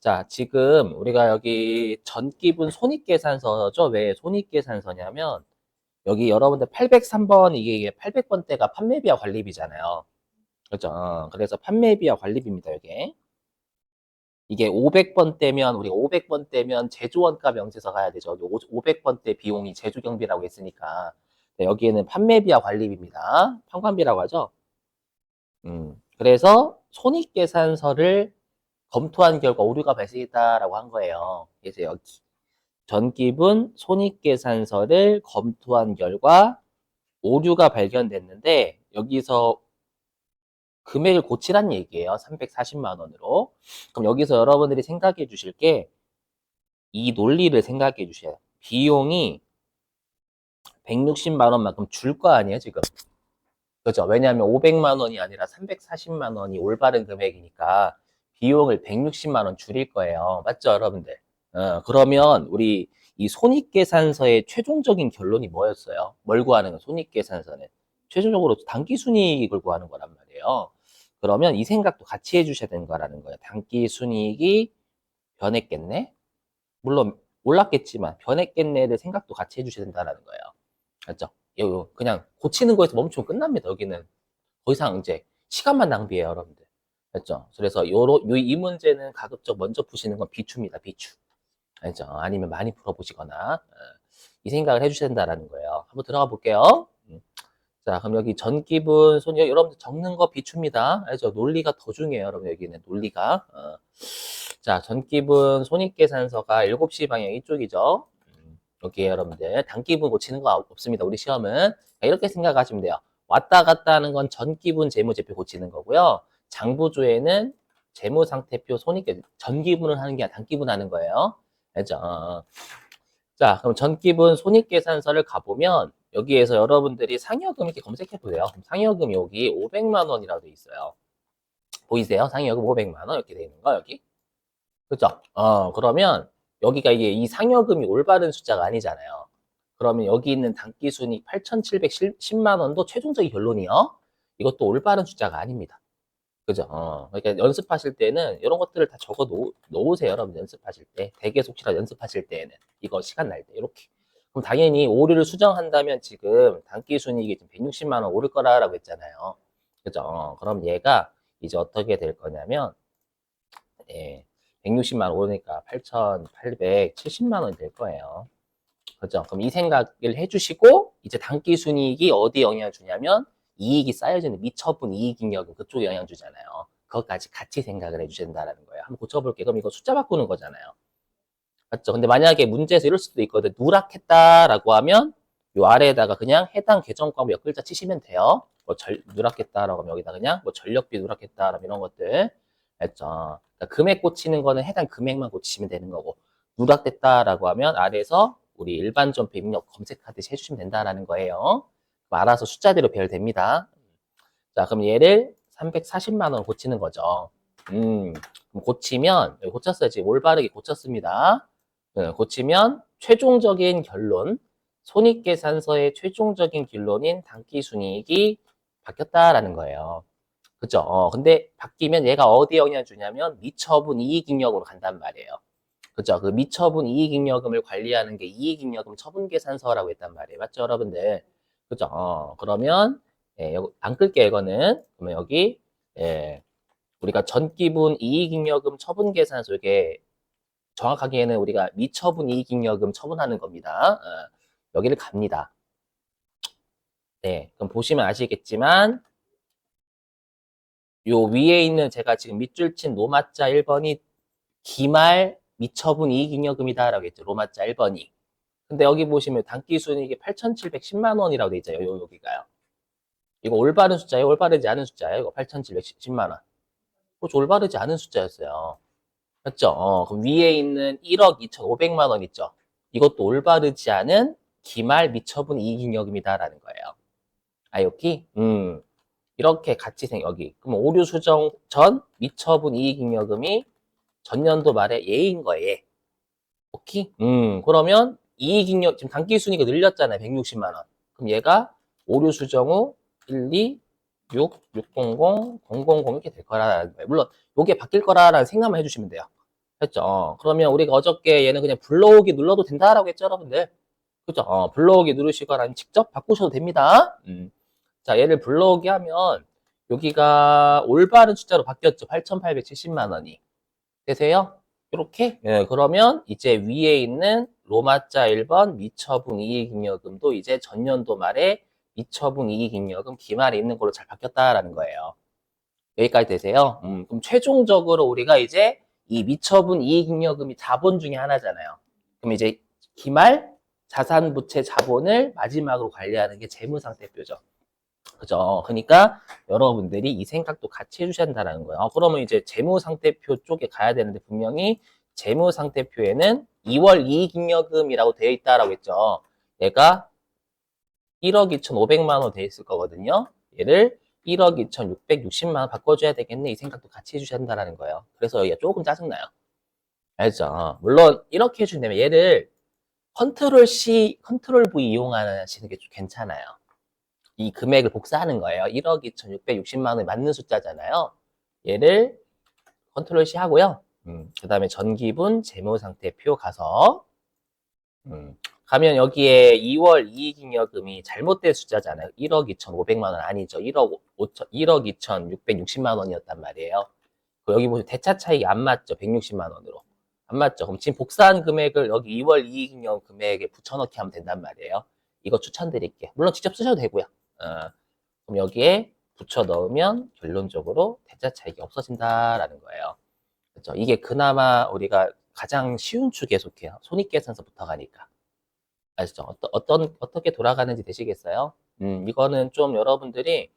자, 지금 우리가 여기 전기분 손익계산서죠. 왜 손익계산서냐면 여기 여러분들 803번 이게 800번대가 판매비와 관리비잖아요. 그렇죠? 어, 그래서 판매비와 관리비입니다. 이게. 이게 500번대면 우리가 500번대면 제조원가 명세서 가야 되죠. 500번대 비용이 제조 경비라고 했으니까 네, 여기에는 판매비와 관리비입니다. 판관비라고 하죠. 음, 그래서 손익계산서를 검토한 결과 오류가 발생했다라고 한 거예요. 그래서 여기 전기분 손익계산서를 검토한 결과 오류가 발견됐는데 여기서 금액을 고치란 얘기예요. 340만 원으로. 그럼 여기서 여러분들이 생각해 주실 게 이 논리를 생각해 주셔야 돼요. 비용이 160만 원만큼 줄 거 아니에요, 지금. 그죠? 왜냐하면 500만 원이 아니라 340만 원이 올바른 금액이니까 비용을 160만 원 줄일 거예요. 맞죠, 여러분들? 어, 그러면 우리 이 손익계산서의 최종적인 결론이 뭐였어요? 뭘 구하는 거? 손익계산서는 최종적으로 단기순이익을 구하는 거란 말이에요. 그러면 이 생각도 같이 해주셔야 되는 거라는 거예요. 단기순이익이 변했겠네? 물론 올랐겠지만 변했겠네를 생각도 같이 해주셔야 된다는 거예요. 맞죠? 요, 그냥 고치는 거에서 멈추면 끝납니다. 여기는 더 이상 이제 시간만 낭비해요, 여러분들. 맞죠? 그래서 요로, 요, 이 문제는 가급적 먼저 푸시는 건 비추입니다, 비추. 알죠? 아니면 많이 풀어보시거나, 어, 이 생각을 해주셔야 된다는 거예요. 한번 들어가 볼게요. 음. 자, 그럼 여기 전기분, 손, 여러분들 적는 거 비추입니다. 알죠? 논리가 더 중요해요, 여러분. 여기는 논리가. 어. 자, 전기분 손익계산서가 7시 방향 이쪽이죠. 음, 여기에 여러분들 단기분 고치는 거 없습니다. 우리 시험은 이렇게 생각하시면 돼요. 왔다 갔다 하는 건 전기분 재무제표 고치는 거고요. 장부조에는 재무상태표 손익계 전기분을 하는 게 아니라 단기분 하는 거예요. 알죠? 어. 자, 그럼 전기분 손익계산서를 가보면 여기에서 여러분들이 상여금 이렇게 검색해 보세요. 상여금 여기 500만 원이라고 돼 있어요. 보이세요? 상여금 500만 원 이렇게 돼 있는 거 여기. 그죠? 어, 그러면 여기가 이게 이 상여금이 올바른 숫자가 아니잖아요. 그러면 여기 있는 단기 순익 8,710만 원도 최종적인 결론이요. 이것도 올바른 숫자가 아닙니다. 그죠? 어, 그러니까 연습하실 때는 이런 것들을 다 적어 놓, 놓으세요. 여러분 연습하실 때. 대개 속시라 연습하실 때는. 이거 시간 날 때. 이렇게. 그럼 당연히 오류를 수정한다면 지금 단기순익이 지금 160만 원 오를 거라고 했잖아요. 그죠? 어, 그럼 얘가 이제 어떻게 될 거냐면, 예. 160만 원 오르니까 8,870만 원이 될 거예요. 그죠? 그럼 이 생각을 해주시고, 이제 단기 순이익이 어디 영향을 주냐면, 이익이 쌓여지는 미처분 이익잉여금 그쪽에 영향 주잖아요. 그것까지 같이 생각을 해주셔야 된다는 거예요. 한번 고쳐볼게요. 그럼 이거 숫자 바꾸는 거잖아요. 맞죠? 근데 만약에 문제에서 이럴 수도 있거든. 누락했다라고 하면, 요 아래에다가 그냥 해당 계정과 몇 글자 치시면 돼요. 뭐 절, 누락했다라고 하면 여기다 그냥 뭐 전력비 누락했다라면 이런 것들. 알죠? 그러니까 금액 고치는 거는 해당 금액만 고치시면 되는 거고 누락됐다라고 하면 아래에서 우리 일반 점표 입력 검색하듯이 해주시면 된다라는 거예요. 알아서 숫자대로 배열됩니다. 자, 그럼 얘를 340만 원 고치는 거죠. 음, 고치면 고쳤어요. 지금 올바르게 고쳤습니다. 네, 고치면 최종적인 결론, 손익계산서의 최종적인 결론인 단기순이익이 바뀌었다라는 거예요. 그죠? 어, 근데 바뀌면 얘가 어디에 영향을 주냐면 미처분 이익잉여금으로 간단 말이에요. 그죠? 그 미처분 이익잉여금을 관리하는 게 이익잉여금 처분계산서라고 했단 말이에요. 맞죠, 여러분들? 그죠? 어, 그러면 예, 요거 안 끌게 이거는 그러면 여기 예, 우리가 전기분 이익잉여금 처분 계산서 이게 정확하게는 우리가 미처분 이익잉여금 처분하는 겁니다. 어, 여기를 갑니다. 네, 그럼 보시면 아시겠지만 요 위에 있는 제가 지금 밑줄 친 로마자 1번이 기말 미처분 이익잉여금이다라고 했죠. 로마자 1번이. 근데 여기 보시면 단기 순이익이 8,710만 원이라고 돼 있죠. 요, 여기가요. 이거 올바른 숫자예요? 올바르지 않은 숫자예요? 이거 8,710만 원. 그거 올바르지 않은 숫자였어요. 맞죠? 어, 그럼 위에 있는 1억 2,500만 원 있죠? 이것도 올바르지 않은 기말 미처분 이익잉여금이다라는 거예요. 아이오키? 음. 이렇게 같이 생 여기. 그럼 오류 수정 전 미처분 이익잉여금이 전년도 말에 예인 거예요. 오케이? 음. 그러면 이익잉여 지금 순위가 늘렸잖아요. 160만 원. 그럼 얘가 오류 수정 후 1, 2, 6, 600, 000 이렇게 될 거라는 거예요. 물론 요게 바뀔 거라는 생각만 해주시면 돼요. 됐죠? 그러면 우리가 어저께 얘는 그냥 불러오기 눌러도 된다라고 했죠, 여러분들? 그죠? 어, 불러오기 누르시거나 직접 바꾸셔도 됩니다. 음. 자, 얘를 불러오기 하면 여기가 올바른 숫자로 바뀌었죠. 8,870만 원이. 되세요? 이렇게? 예, 그러면 이제 위에 있는 로마자 1번 미처분 이익잉여금도 이제 전년도 말에 미처분 이익잉여금 기말에 있는 걸로 잘 바뀌었다라는 거예요. 여기까지 되세요? 음, 그럼 최종적으로 우리가 이제 이 미처분 이익잉여금이 자본 중에 하나잖아요. 그럼 이제 기말 자산 부채 자본을 마지막으로 관리하는 게 재무상태표죠. 그죠? 그러니까 여러분들이 이 생각도 같이 해주셔야 된다는 거예요. 어, 그러면 이제 재무상태표 쪽에 가야 되는데 분명히 재무상태표에는 2월 이익잉여금이라고 되어 있다라고 했죠. 얘가 1억 2,500만 원돼 있을 거거든요. 얘를 1억 2,660만 원 바꿔줘야 되겠네. 이 생각도 같이 해주셔야 된다는 거예요. 그래서 여기가 조금 짜증나요. 알죠? 어, 물론 이렇게 해준다면 얘를 컨트롤 C, 컨트롤 V 이용하시는 게좀 괜찮아요. 이 금액을 복사하는 거예요. 1억 2,660만 원에 맞는 숫자잖아요. 얘를 컨트롤 C 하고요. 그 다음에 전기분 재무상태표 가서 음, 가면 여기에 2월 이익잉여금이 잘못된 숫자잖아요. 1억 2,500만 원 아니죠. 1억 5천, 1억 2,660만 원이었단 말이에요. 그 여기 보시면 대차 차익이 안 맞죠. 160만 원으로. 안 맞죠. 그럼 지금 복사한 금액을 여기 2월 이익잉여금 금액에 붙여넣기 하면 된단 말이에요. 이거 추천드릴게요. 물론 직접 쓰셔도 되고요. 어, 그럼 여기에 붙여 넣으면 결론적으로 대차 차익이 없어진다라는 거예요. 그렇죠? 이게 그나마 우리가 가장 쉬운 축에 속해요. 손익계산서부터 가니까. 아시죠? 어떠, 어떤, 어떻게 돌아가는지 되시겠어요? 음, 이거는 좀 여러분들이